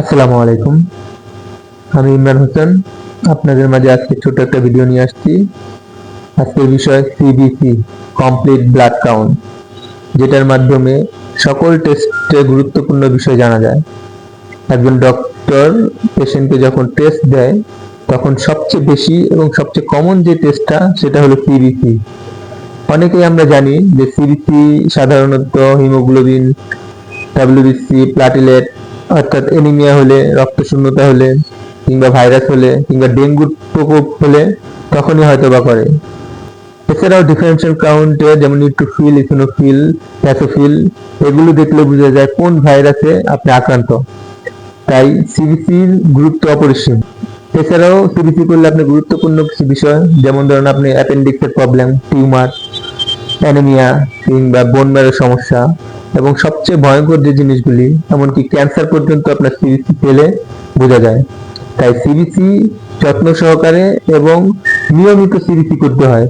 আসসালামু আলাইকুম। আমি ইমরান হোসেন। আপনাদের মাঝে আজকে ছোট একটা ভিডিও নিয়ে আসছি। আজকের বিষয় সিবিসি কমপ্লিট ব্লাড কাউন্ট যেটার মাধ্যমে সকল টেস্টের গুরুত্বপূর্ণ বিষয় জানা যায়। একজন ডক্টর পেশেন্টকে যখন টেস্ট দেয়, তখন সবচেয়ে বেশি এবং সবচেয়ে কমন যে টেস্টটা সেটা হলো সিবিসি অনেকেই আমরা জানি যে সিবিসি সাধারণত হিমোগ্লোবিন ডাব্লিউবিসি প্লাটিলেট অর্থাৎ এনিমিয়া হলে রক্ত শূন্যতা হলে, কিংবা ভাইরাস হলে, কিংবা ডেঙ্গুর প্রকোপ হলে, তখনই হয়তো বা করে। এছাড়াও ডিফারেন্সিয়াল কাউন্টে যেমন নিউট্রোফিল ইথিনোফিল প্যাথোফিল এগুলো দেখলে বোঝা যায় কোন ভাইরাসে আপনি আক্রান্ত। তাই সিবিসির গুরুত্ব অপরিসীম। এছাড়াও সিবিসি করলে আপনি গুরুত্বপূর্ণ কিছু বিষয়, যেমন ধরুন আপনি অ্যাপেন্ডিক্সের প্রবলেম টিউমার অ্যানিমিয়া কিংবা বোন ম্যারো সমস্যা এবং সবচেয়ে ভয়ঙ্কর যে জিনিসগুলি, এমনকি ক্যান্সার পর্যন্ত আপনার সিবিসি পেলে বোঝা যায়। তাই সিবিসি যত্ন সহকারে এবং নিয়মিত সিবিসি করতে হয়।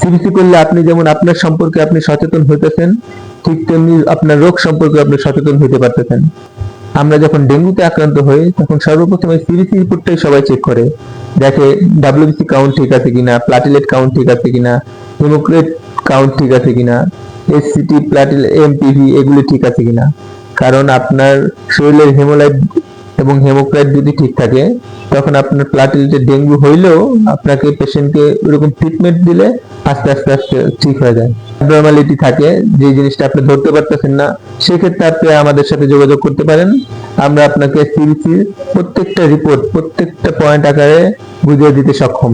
সিবিসি করলে আপনি যেমন আপনার সম্পর্কে আপনি সচেতন হইতেছেন, ঠিক তেমনি আপনার রোগ সম্পর্কে আপনি সচেতন হতে পারতেছেন। আমরা যখন ডেঙ্গুতে আক্রান্ত হই, তখন সর্বপ্রথম এই সিবিসি রিপোর্টটাই সবাই চেক করে। দেখে ডাব্লিউবিসি কাউন্ট ঠিক আছে কিনা প্লাটিলেট কাউন্ট ঠিক আছে কিনা হিমোক্রেট কাউন্ট ঠিক আছে কিনা। এসসিটি প্লাটিল এমপিভি এগুলি ঠিক আছে কিনা? কারণ আপনার শরীরের হেমোলাইট এবং হেমোক্রাইট যদি ঠিক থাকে, তখন আপনার প্লাটিলেটের ডেঙ্গু হইলেও আপনাকে পেশেন্টকে ওরকম ট্রিটমেন্ট দিলে আস্তে আস্তে আস্তে ঠিক হয়ে যায়। নর্মালিটি থাকে, যে জিনিসটা আপনি ধরতে পারতেছেন না, সেক্ষেত্রে আপনি আমাদের সাথে যোগাযোগ করতে পারেন। আমরা আপনাকে সিবিসির প্রত্যেকটা রিপোর্ট প্রত্যেকটা পয়েন্ট আকারে বুঝিয়ে দিতে সক্ষম।